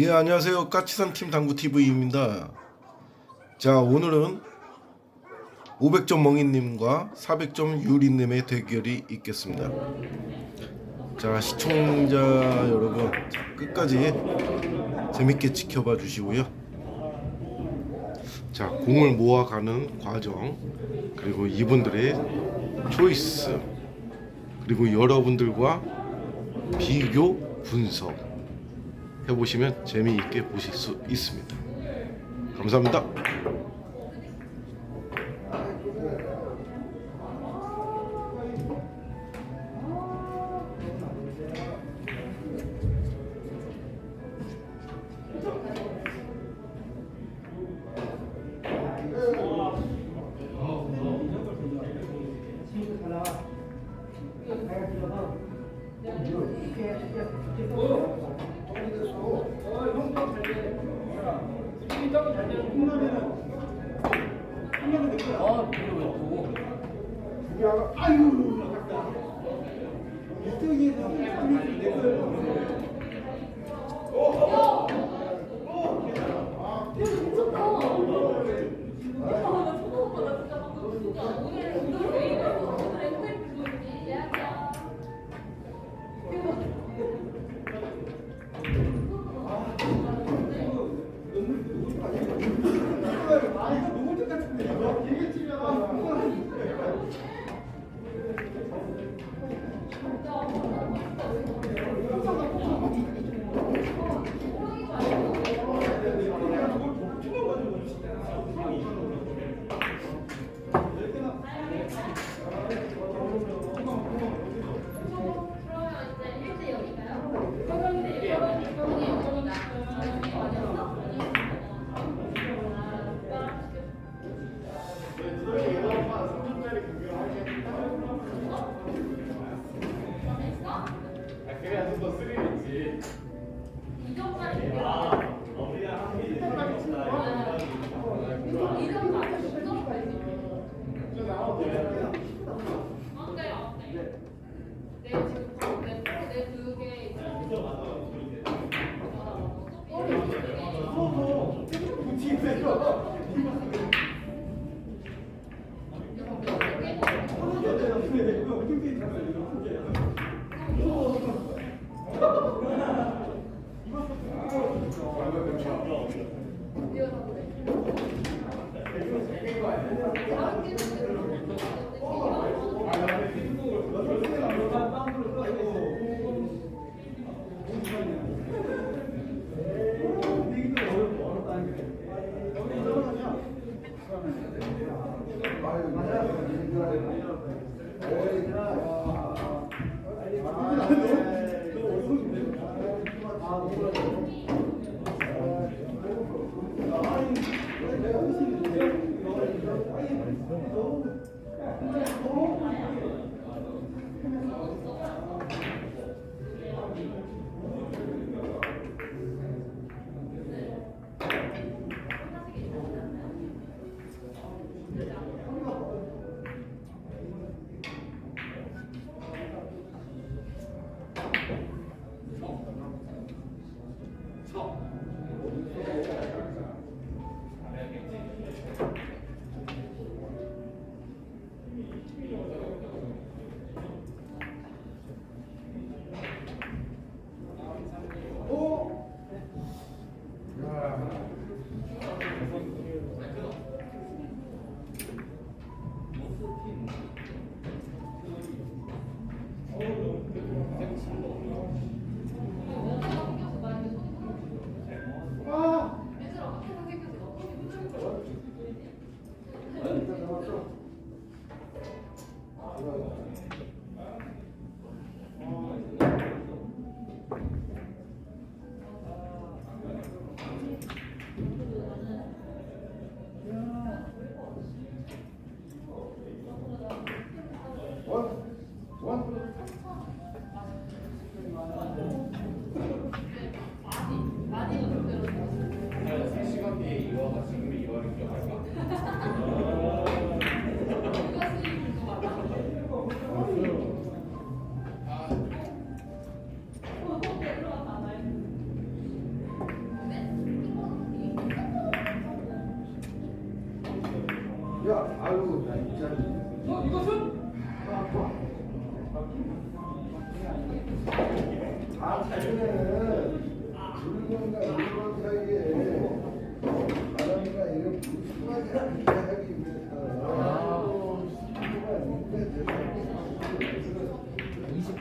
예 안녕하세요 까치산 팀 당구 TV입니다. 자 오늘은 500점 멍이님과 400점 유리님의 대결이 있겠습니다. 자 시청자 여러분 자, 끝까지 재밌게 지켜봐 주시고요. 자 공을 모아가는 과정 그리고 이분들의 초이스 그리고 여러분들과 비교 분석 해보시면 재미있게 보실 수 있습니다. 감사합니다. 다 Yeah.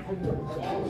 28점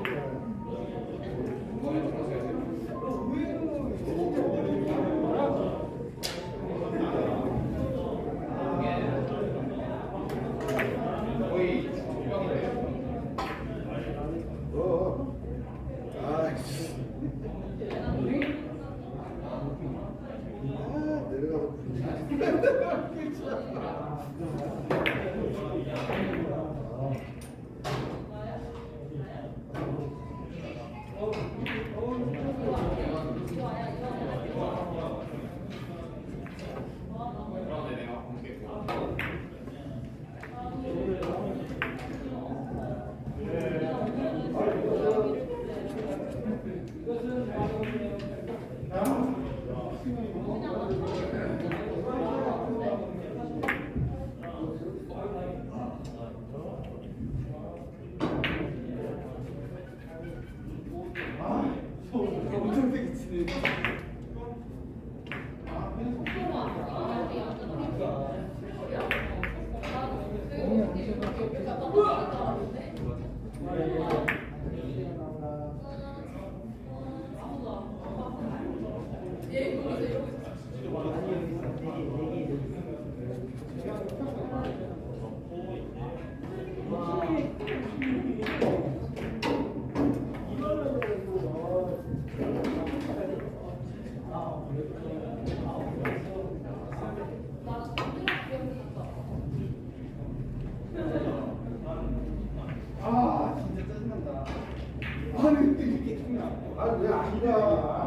어. 아이씨. 아, 내려가서 아, 진짜 짜증난다. 아니, 이렇게 아, 가?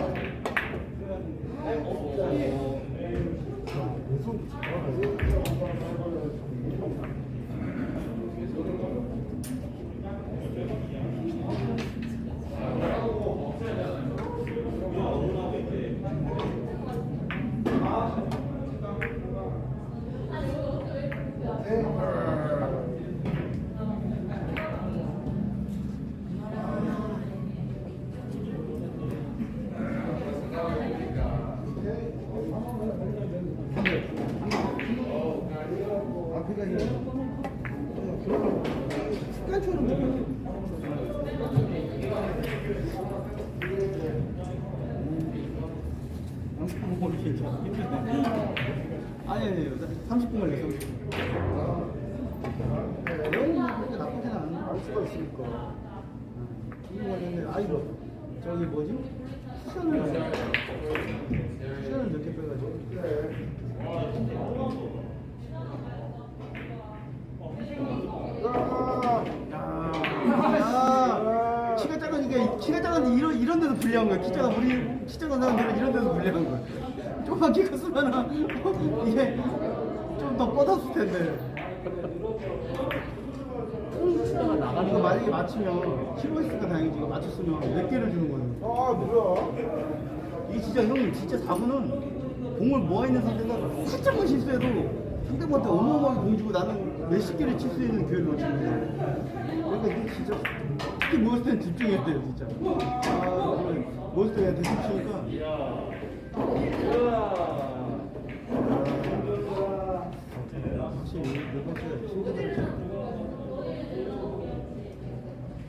앞에가 이제 습관처럼 먹어. 아니 아니 30분 걸렸어. 너무 그렇게 나쁘진 않은 알 수가 있으니까. 이거 완전히 아이로. 저기 뭐지? 시간을 시간을 늦게 빼가지고. 키가 작은데 이런 이런 데서 불리한 거야. 키 작아 우리 키 작은 사람들은 이런 데서 불리한 거야. 조금만 키 컸으면은 이게 좀 더 뻗었을 텐데. 이거 만약에 맞추면 키로 했으니까 다행이지. 이거 맞췄으면 몇 개를 주는 거예요. 아, 뭐야? 이게 진짜 형님 진짜 4구는 공을 모아 있는 상태에서 살짝만 실수해도 상대방한테 어마어마하게 공 주고 나는 몇십 개를 칠 수 있는 기회를 놓치는 거야. 그러니까 이게 진짜 특히 모였을 땐 집중해야 돼요 진짜. 아, 모였을 때 그냥 대충 치니까 확실히 몇 번째 친구들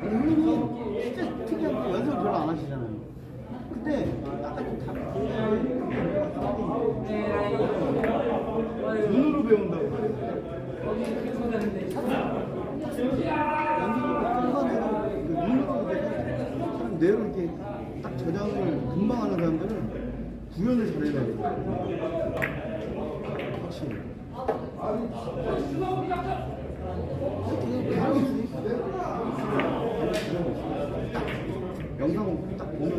아니, 형님이 진짜 특이한 게 연습을 별로 안 하시잖아요. 근데 약간 좀 다, 눈으로 배운다고. 연습을 순간으로 그 눈으로 배우고 참 뇌로 이렇게 딱 저장을 금방 하는 사람들은 구현을 잘해야 돼요. 확실히. 영상 딱 보면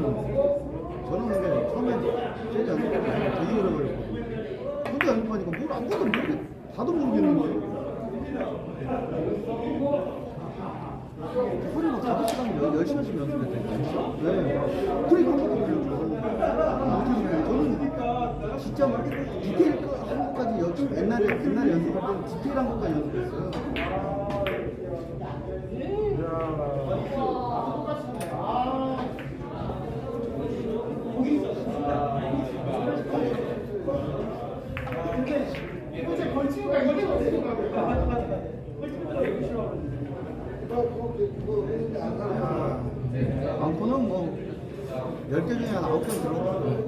저는 근데 처음에 제일 때 되게 오래 걸렸거든요. 혼자 연습하니까 뭘 아무것도 모르겠, 다도 모르겠는 거예요. 소리 막 5시간, 10시간씩 연습했다니까요. 네. 그러니까 한 번도 걸렸죠. 저는 진짜 막 디테일 거- 한 것까지 여- 옛날에, 옛날에 연습할 때 디테일한 것까지 연습했어요. 많고는 뭐 10개 중에 한 9개 들어가요.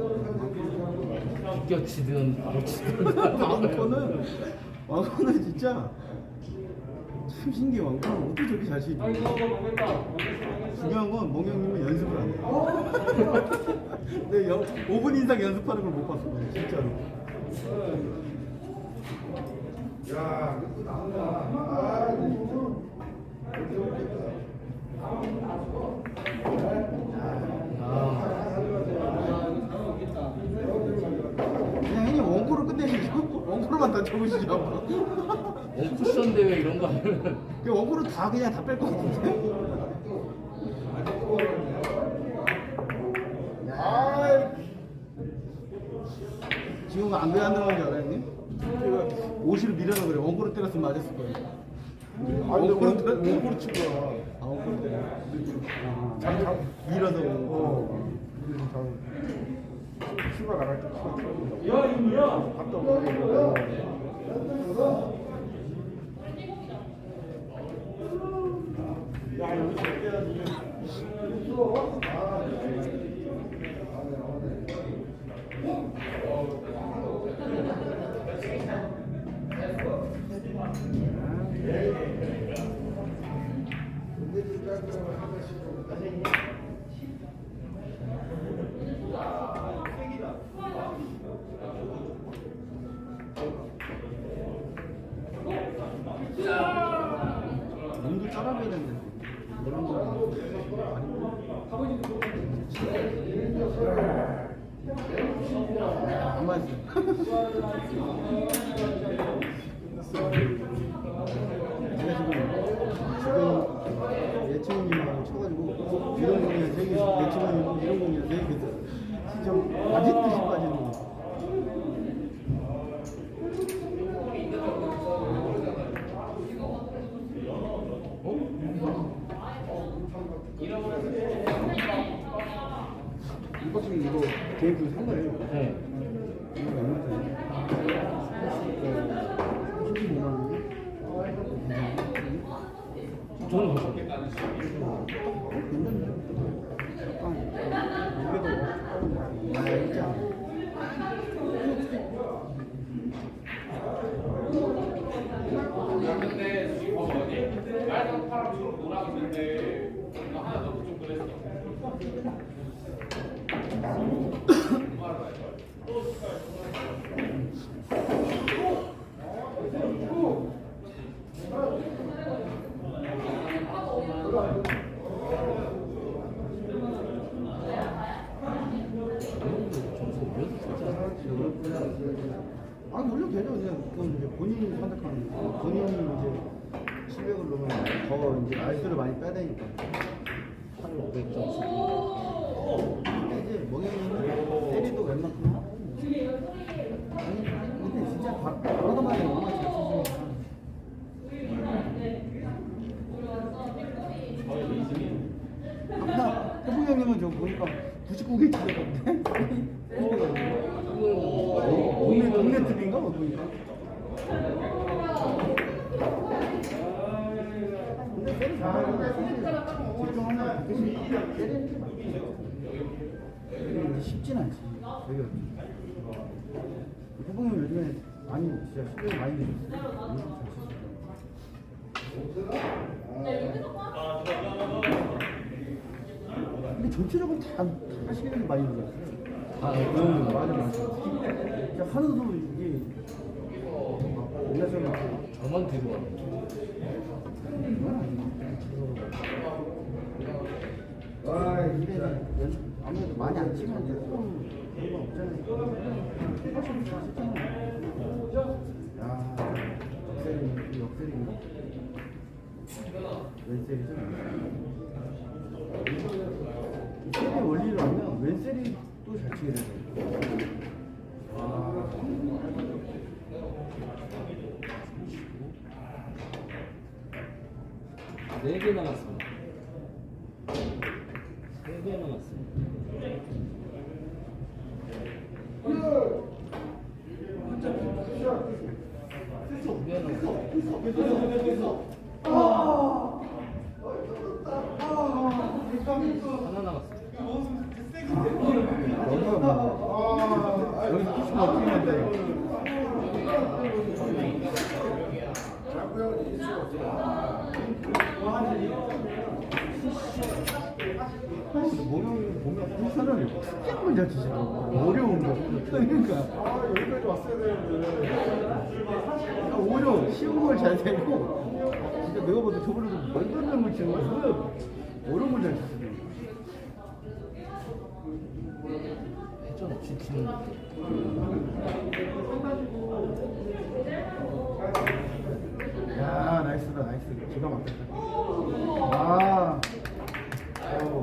비껴치든 안 치든. 왕코는 왕코는 진짜 참 신기해. 왕코는 어떻게 저렇게 잘 치지 중요한 건 멍영님은 연습을 안 해요 근데 여, 5분 이상 연습하는 걸 못 봤어 진짜로. 야, 이거 나온다. 아, 이거. 그냥 형님 원코를 끝내시죠 원코로만 다 쳐보시죠. 원 쿠션 대회 이런 거 하면 그 원코를 다 그냥 다 뺄 것 같은데. 아, 지금 안왜안 들어간 줄 알아요 형님? 제가 오시를 밀어서 그래 원코를 때렸으면 맞았을 거예요. 아니, 근데 원코를 원- 때렸- 원코를 친 거야. 아 원코를 때렸 아, 장, 장. 밀어서 어. 장. 휴가 나갈 때. 야, 이거야. 갔다 오고. 야, 여기 절대야지. 몸도 따라가야 되는데 이런 거 가만 있어 제가 지금 지금 예체형님하고 쳐가지고 이런 공이나 세개 세개 진짜 빠질 듯이 빠지는 거 이거 지금 이거 계획을 산 거예요? 네. 이거 얼마 전에? 35만 원? 저는 그렇죠. 괜찮네. 약간 이게 더 얇지 않아? 점수 올려도 진짜 아 물론 되죠. 그냥 그건 이제 본인이 선택하는 거 본인이 이제 실력을 넣으면 더 이제 알수를 많이 빼야 되니까. 8 500점. 쓰고 근데 이제 멍영이는 때리도 웬만큼 하고 아니 근데 진짜 과거만에 워낙 잘 치시니까 아까 해봉 형님은 저 보니까 99개 치셨던데 동네 동네 뭐게 맞지 근데 쉽진 않지. 되게 형 요즘에 많이 진짜 실력이 많이 치시더라고 근데 전체적으로 다, 다 실력이 많이 늘었어 아, 응, 맞아 맞아 소리 이게 옛날처럼 저만 뒤로 가는 와 이게 연- 아무래도 많이 안 치면 조금 그런 거 없잖아요. 야, 역셀이 역셀인가? 왼셀이죠. 왼셀이 또 잘 치게 되죠. 와. 네개 남았습니다. 세개 남았습니다. 두개 남았습니다. 하나 남았습니다. 너무 여기서 피시면 어떻게 하는데? 모형 보면 부산을 잘 치시더라고 어려운 거 그러니까. 아 여기까지 왔어야 되는데. 오히려 쉬운 걸 잘 되고 진짜 내가 봐도 저번에도 완전 잘못 치는 뭐야 어려운 걸잘 치시더라고 회전 없이 치는 느낌. 야 나이스다 나이스. 기가 막혔다. 아. 어,